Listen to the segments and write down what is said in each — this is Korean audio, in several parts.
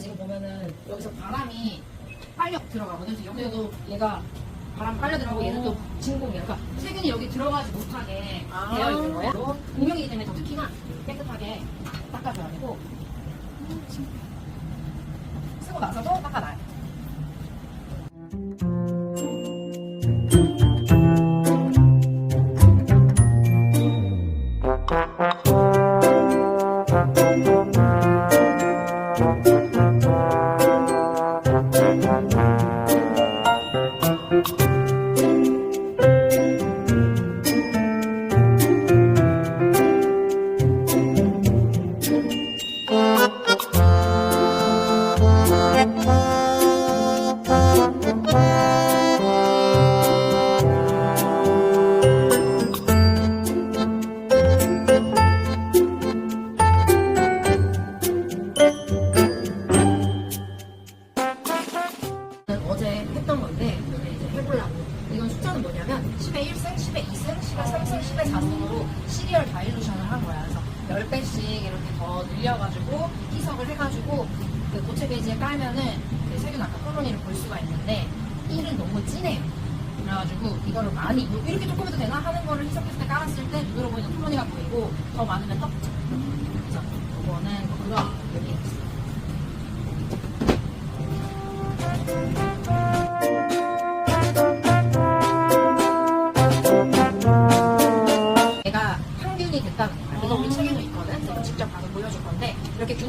지금 보면은 여기서 바람이 빨려 들어가거든. 그래서 여기도 얘가 바람 빨려 들어가고 얘는 또 진공이야. 그러니까 세균이 여기 들어가지 못하게 아. 되어 있는 거야. 또 공룡이기 때문에 더 특히나 깨끗하게 닦아줘야 되고 쓰고 나서도 닦아놔요. 어 이지에 깔면은 그 세균 아까 콜로니를 볼 수가 있는데 1은 너무 진해요. 그래가지고 이거를 많이 뭐 이렇게 조금 해도 되나 하는 거를 희석했을 때 깔았을 때 눈으로 보이는 콜로니가 보이고 더 많으면 떡죠 그래서 이거는 뭐 그런 얘기였어요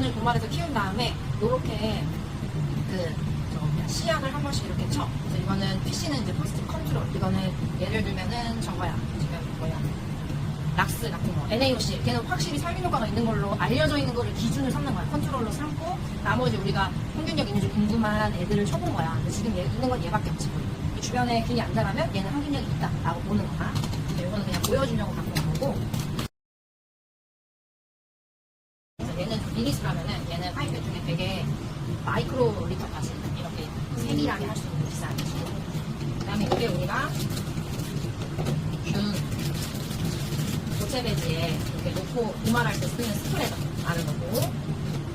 균을 도말해서 키운 다음에 이렇게 그 시약을 한 번씩 이렇게 쳐. 그래서 이거는 PC는 이제 포스트 컨트롤. 이거는 예를 들면은 저거야. 지금 뭐야. 락스 같은 거, NaOC, 걔는 확실히 살균 효과가 있는 걸로 알려져 있는 거를 기준을 삼는 거야. 컨트롤로 삼고, 나머지 우리가 평균력 있는지 궁금한 애들을 쳐본 거야. 근데 지금 얘 있는 건 얘밖에 없지. 이 주변에 균이 안 자라면 얘는 항균력이 있다. 라고 보는 거야. 근데 이거는 그냥 보여주려고 갖고 온 거고. 그래서 얘는 리리스라면은 얘는 파이프 중에 되게 마이크로 리터까지 이렇게 세밀하게 할 수 있는 비싼 기술. 그 다음에 이게 우리가 균 고체 배지에 이렇게 놓고 도말할 때 쓰는 스프레더 아는 거고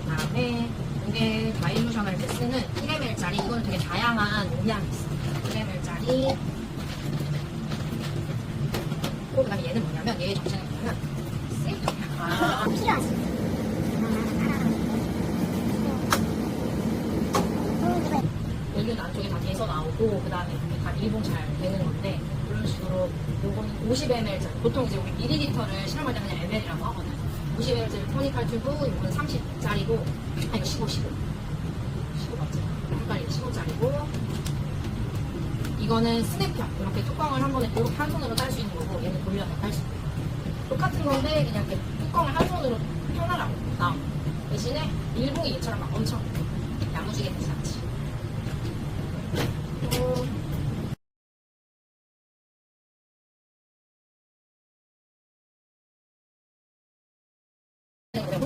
그 다음에 이게 다일루션 할 때 쓰는 1ml짜리 이거는 되게 다양한 용량이 있어 1ml짜리 그 다음에 얘는 뭐냐면 얘의 정체는 뭐냐면 세이터야 아, 필요하지. 여기는 안쪽에 나오고 그 다음에 다 일봉 잘 되는 건데 이런 식으로 요거는 50ml 보통 이제 우리 미리리터를 실험할 때 그냥 ml이라고 하거든. 50ml 토니칼 튜브 이거는 30짜리고 아니 15 15 15 맞지? 헷갈리네 15짜리고 이거는 스냅형. 이렇게 뚜껑을 한 번에 이렇게 한 손으로 딸 수 있는 거고 얘는 돌려서 딸수거 똑같은 건데 그냥 이렇게 뚜껑을 한 손으로 펴나라고 나온. 거. 대신에 일봉이 얘처럼 막 엄청 야무지게 되지 않지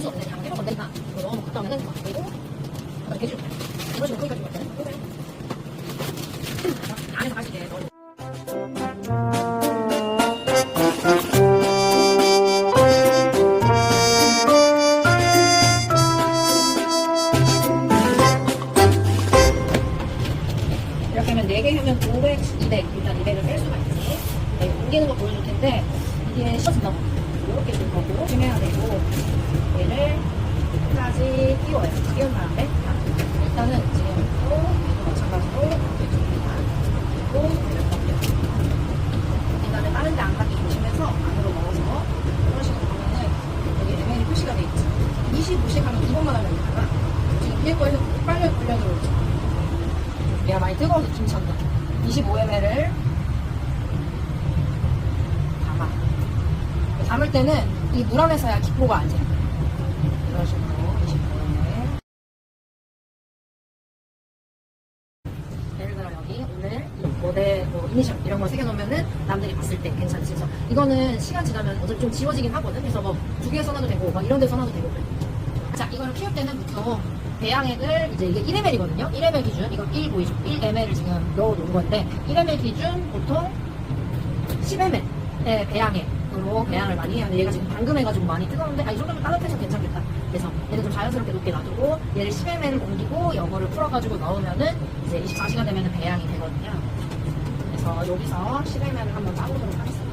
볼수 해볼 건데니까 이거 넣어놓고 그다음에는 이거 그리고 이렇게 해줄게 이 하면 4개 하면 500, 200 일단 200을 뺄 수가 있지 네, 옮기는 거 보여줄 텐데 이게 셔진다고 이렇게 될 거고 조심해야 되고 얘를 끝까지 띄워요. 띄운 다음에 자, 일단은 지금 또 마찬가지로 이렇게 줍니다. 그리고 얘를 덮여 그 다음에 다른 데 안 닿게 조심해서 안으로 넣어서 이런 식으로 보면은 여기 ML이 표시가 돼 있죠 25씩 하면 두 번만 하면 되다가 지금 위에 거에서 빨리 불려 들어오죠 얘가 많이 뜨거워서 김찬다 25ml를 담아 담을 때는 이 물 안에서 야 기포가 안 돼. 이런 식으로 25ml 예를 들어 여기 오늘 모델 뭐 이니셜 이런 거 새겨놓으면은 남들이 봤을 때 괜찮지. 그래서 이거는 시간 지나면 어차피 좀 지워지긴 하거든. 그래서 뭐 두 개 써놔도 되고 막 이런 데 써놔도 되고 자 이거를 키울 때는 보통 배양액을 이제 이게 1ml거든요. 1ml 기준 이거 1 보이죠? 1ml를 지금 넣어 놓은 건데 1ml 기준 보통 10ml의 배양액 으로 배양을 많이 해야 돼. 얘가 지금 방금 해가지고 많이 뜨거운데, 아, 이 정도면 따뜻해서 괜찮겠다. 그래서 얘는 좀 자연스럽게 높게 놔두고, 얘를 10ml 옮기고, 이거를 풀어가지고 넣으면은 이제 24시간 되면은 배양이 되거든요. 그래서 여기서 10ml을 한번 짜보도록 하겠습니다.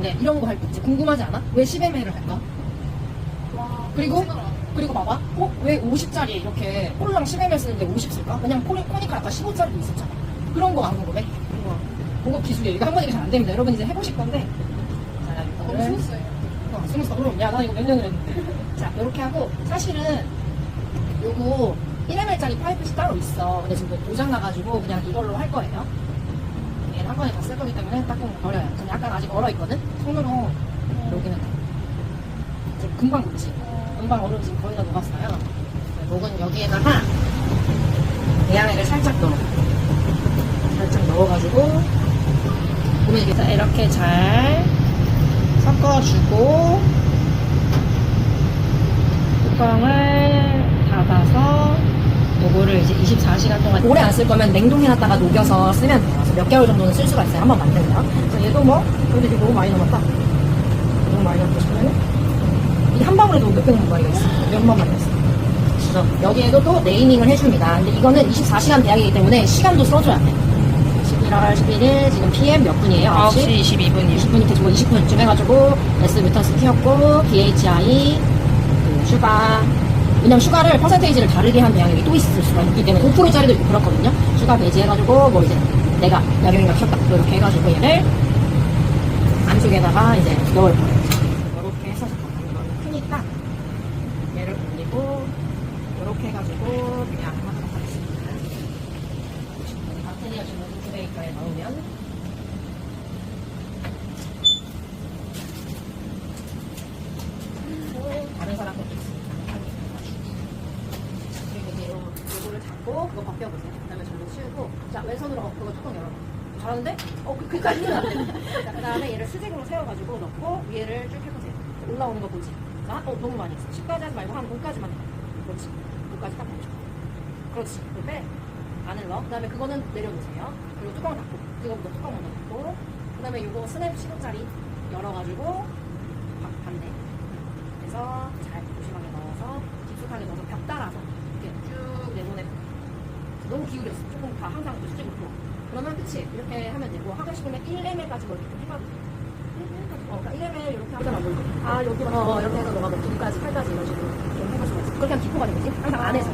네, 이런 거 할 때 궁금하지 않아? 왜 10ml를 할까? 그리고 그리고 봐봐. 어? 왜 50짜리 이렇게 콜랑 10ml 쓰는데 50 쓸까? 그냥 코니, 코니카 아까 15짜리도 있었잖아. 그런 거 안 궁금해? 우와. 공급 기술이에요. 이거 한 번에 잘안 됩니다. 여러분 이제 해보실 건데. 자, 이거를. 스무스해요. 어, 스무스. 그럼, 야, 나 이거 몇 년을 했는데. 자, 이렇게 하고, 사실은, 요거 1ml짜리 파이프씩 따로 있어. 근데 지금 도장 나가지고 그냥 이걸로 할 거예요. 얘는 한 번에 다 쓸 거기 때문에 닦고 버려요. 근데 약간 아직 얼어있거든? 손으로 돼. 이제 금방 녹지. 금방 얼음 지금 거의 다 녹았어요. 녹은 여기에다가 배양액을 살짝 넣어. 넣어가지고 보면 이게 다 이렇게 잘 섞어주고 뚜껑을 닫아서 요거를 이제 24시간 동안 오래 안 쓸 거면 냉동해놨다가 녹여서 쓰면 돼요. 그래서 몇 개월 정도는 쓸 수가 있어요. 한번 만들면. 그래서 얘도 뭐 근데 이게 너무 많이 남았다. 너무 많이 남고 싶으면 이한 방울에 도 몇백 마리가 있어. 몇만 마리가 있어. 그래서 여기에도 또 네이밍을 해줍니다. 근데 이거는 24시간 대학이기 때문에 시간도 써줘야 돼. 11월 11일 지금 PM 몇 분이에요? 9시? 22분이요. 20분 이렇게 주고 20분쯤 해가지고 S 뮤턴스 튀었고 BHI 그 슈가. 왜냐면 슈가를 퍼센테이지를 다르게 한 배양액이 또 있을 수가 있기 때문에 5%짜리도 있고 그렇거든요. 슈가 배지 해가지고 뭐 이제 내가 약용이가 켰다. 이렇게 해가지고 얘를 안쪽에다가 이제 넣을 거예요 이렇게 해서 잠깐만 이거 크니까 얘를 올리고 이렇게 해가지고 그냥 하도록 하겠습니다 박테리아 주는 인큐베이터에 넣으면 다른 사람 것도 있으니까 그리고 이제 요, 요거를 잡고 그거 벗겨보세요 그 다음에 절로 치우고 자 왼손으로 그거 뚜껑 열어봐 잘하는데? 어 그, 그까지는 안 돼. 자, 그 다음에 얘를 수직으로 세워가지고 넣고 위에를 쭉 해보세요. 올라오는 거 보지? 자, 어 너무 많이 했어. 10까지 하지 말고 한 5까지만 해. 그렇지. 5까지 딱 해줘. 그렇지. 그빼 안을 넣어. 그 다음에 그거는 내려놓으세요. 그리고 뚜껑을 닫고. 그거부터 뚜껑 먼저 닫고. 그 다음에 요거 스냅 15짜리 열어가지고 바- 반대. 그래서 잘 조심하게 넣어서 깊숙하게 넣어서 벽 따라서 이렇게 쭉 내보내 너무 기울였어. 조금 다 항상 수직으로 그러면 끝이 이렇게 하면 되고 하고 싶으면 1레멜까지 뭐 이렇게 해봐도 돼 어, 그러니까 1레멜 이렇게 하잖아 뭐아 여기 어 이렇게 해서 너가 뭐 2까지 8까지 이런 식으로 좀 수가 있어 그렇게 하면 기포가 되겠지? 항상 안에서.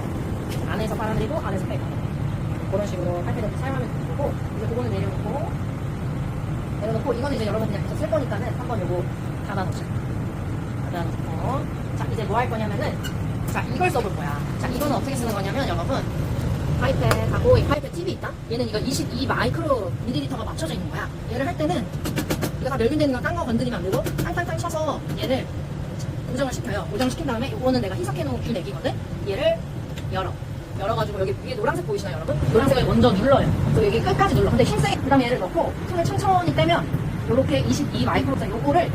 안에서 빨아들이고 안에서 빼고 그런 식으로 할 때도 사용하면 되고 이제 그거는 내려놓고 내려놓고 이거는 이제 여러분 그냥 계속 쓸 거니까는 한번 요거 닫아놓자. 닫아놓고. 자 이제 뭐 할 거냐면은 자 이걸 써볼 거야. 자 이거는 어떻게 쓰는 거냐면 여러분 파이프하고 이 파이프 팁이 있다? 얘는 이거 22 마이크로 밀리리터가 맞춰져 있는 거야. 얘를 할 때는 이거 다 멸균되는 거딴거 건드리면 안 되고 탕탕탕 쳐서 얘를 고정을 시켜요. 고정을 시킨 다음에 이거는 내가 희석해 놓은 균액이거든? 얘를 열어. 열어가지고 여기 위에 노란색 보이시나요 여러분? 노란색을 먼저 눌러요. 그래서 여기 끝까지 눌러. 근데 흰색 그 다음에 얘를 넣고 손을 천천히 떼면 요렇게 22 마이크로짜리 요거를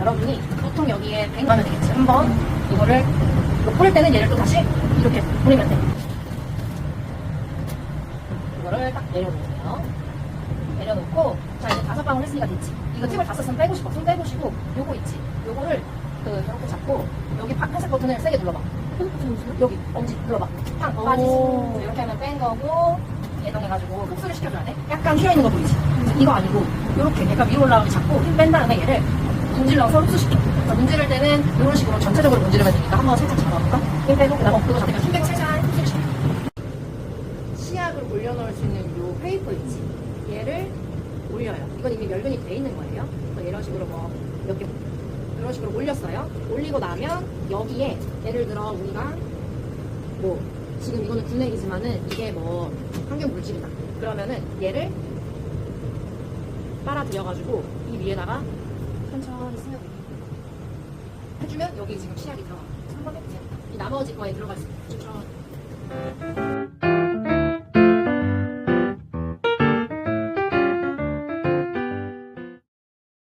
여러분이 보통 여기에 100 넣으면 되겠지? 한번 이거를 이거 뿌릴 때는 얘를 또 다시 이렇게 뿌리면 돼 이거를 딱 내려놓으세요. 내려놓고 자 이제 다섯 방울 했으니까 됐지. 이거 팁을 다 썼으면 빼고 싶어. 손 빼보시고 요거 있지. 요거를 그 이렇게 잡고 여기 파- 회색 버튼을 세게 눌러봐. 여기 엄지 눌러봐. 팡 빠지지. 오. 이렇게 하면 뺀 거고 예동해가지고 흡수를 시켜줘야 돼. 약간 휘어있는 거 보이지? 이거 아니고 이렇게 약간 위로 올라오게 잡고 힘 뺀 다음에 얘를 문질러서 흡수시켜. 문지를 때는 이런 식으로 전체적으로 문지르면 되니까 한번 살짝 잡아볼까? 힘 빼고 그다음에 어, 그거 잡으면 힘 빼고 시켜 시약을 올려놓을 수 있는 요 페이퍼 있지 얘를 올려요. 이건 이미 멸균이 돼 있는 거예요. 이런 식으로 뭐몇개 이런 식으로 올렸어요. 올리고 나면 여기에 예를 들어 우리가 뭐 지금 이거는 균액이지만은 이게 뭐 환경 물질이다. 그러면은 얘를 빨아들여가지고 이 위에다가 천천히 스며들게 해주면 여기 지금 시약이 들어가. 한번 해보세요 이 나머지 거에 들어가 있어요 천천히